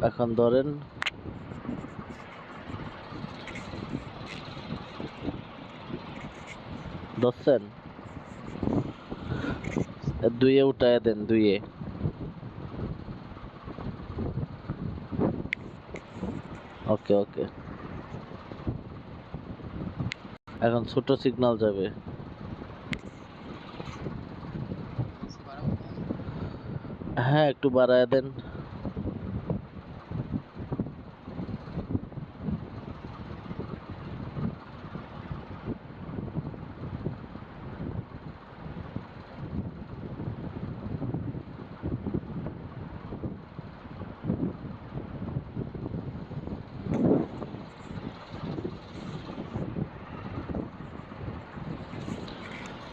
এখন ধরেন ধরছেন। দুইয়ে উঠায় দেন, দুইয়ে। ওকে ওকে। এখন ছোট সিগন্যাল যাবে। হ্যাঁ একটু বাড়ায় দেন।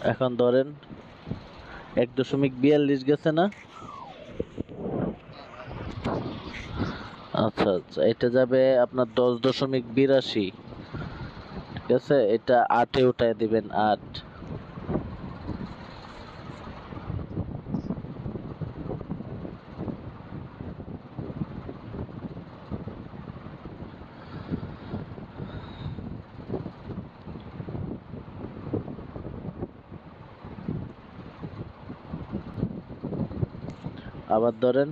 এখন ধরেন এক দশমিক বিয়াল্লিশ গেছে না? আচ্ছা আচ্ছা এটা যাবে আপনার দশ দশমিক বিরাশি। ঠিক আছে? এটা আটে উঠায় দিবেন আট। আবার ধরেন।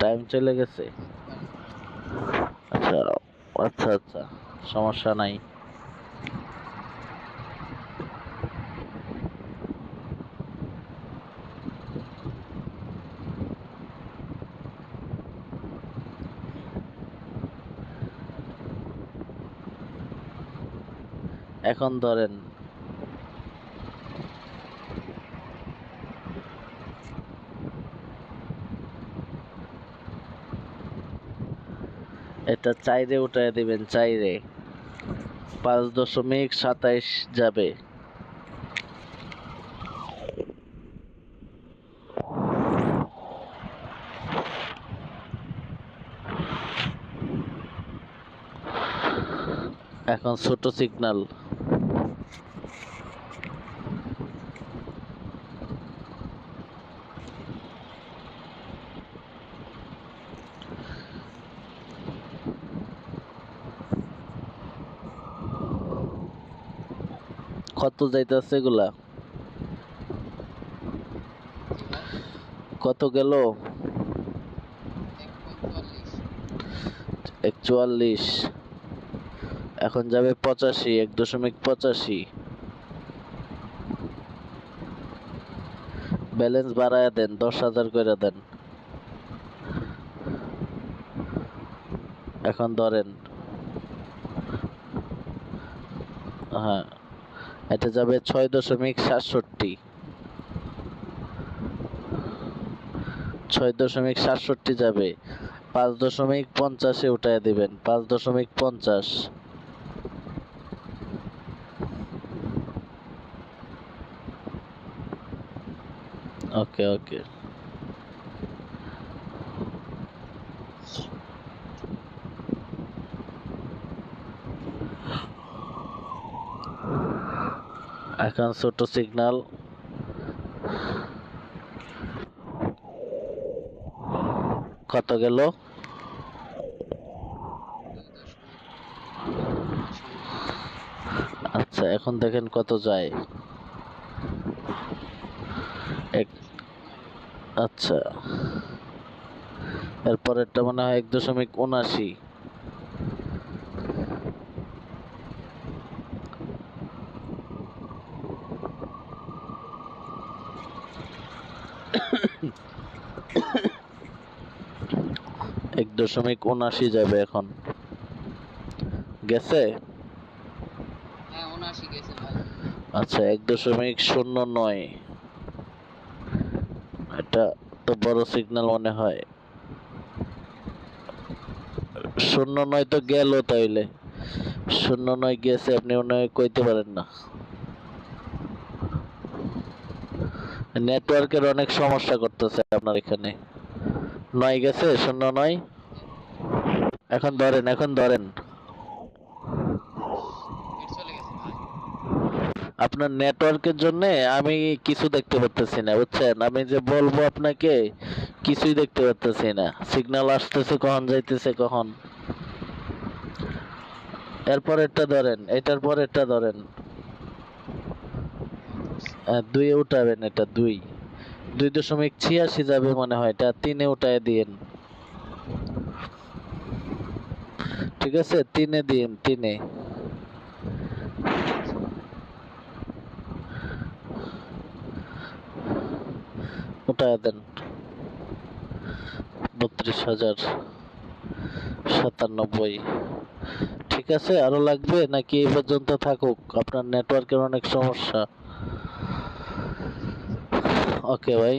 টাইম চলে গেছে। আচ্ছা আচ্ছা আচ্ছা সমস্যা নাই। এখন ধরেন এটা চাইরে উঠায় দিবেন চাইরে। পাঁচ দশমিক সাতাইশ যাবে। এখন ছোট সিগন্যাল কত যাইতেছে এগুলা? কত গেল? একচুয়াল্লিশ। এখন যাবে পঁচাশি, এক দশমিক পঁচাশি। ব্যালেন্স বাড়ায় দেন, দশ হাজার করে দেন। এখন ধরেন হ্যাঁ। এটা যাবে ছয় দশমিক সাতষট্টি। ছয় দশমিক সাতষট্টি যাবে। পাঁচ দশমিক পঞ্চাশে উঠায় দিবেন। পাঁচ দশমিক পঞ্চাশ। ওকে ওকে। এখন ছোট সিগন্যাল কত গেল? আচ্ছা এখন দেখেন কত যায়। এক আচ্ছা। এরপরেরটা মনে হয় এক দশমিক উনাশি এক দশমিক উনাশি যাবে এখন। গেছে? হ্যাঁ উনআশি আচ্ছা এক দশমিক শূন্য নয়। এটা তো বড় সিগন্যাল মনে হয়। শূন্য নয় তো গেল তাইলে। শূন্য নয় গেছে আপনি মনে হয় কইতে পারেন না। নেটওয়ার্কের অনেক সমস্যা করতেছে আপনার এখানে। নয় গেছে, শূন্য নয়। এখন ধরেন এখন ধরেন। আপনার নেটওয়ার্কের জন্য আমি কিছু দেখতে পারতেছি না, বুঝছেন? আমি যে বলব আপনাকে, কিছুই দেখতে পারতেছি না। সিগন্যাল আসতেছে, কখন যাইতেছে, কখন? এরপর এটা ধরেন, এটার পর এটা ধরেন। দুইয়ে উঠাবেন এটা দুই। দুই দশমিক ছিয়াশি যাবে মনে হয়, এটা তিনে উঠায় দিন ঠিক আছে? তিনে দিন তিনে। উঠায় দেন। বত্রিশ হাজার সাতানব্বই। ঠিক আছে? আরও লাগবে? নাকি এই পর্যন্ত থাকুক? আপনার নেটওয়ার্কের অনেক সমস্যা। ওকে ভাই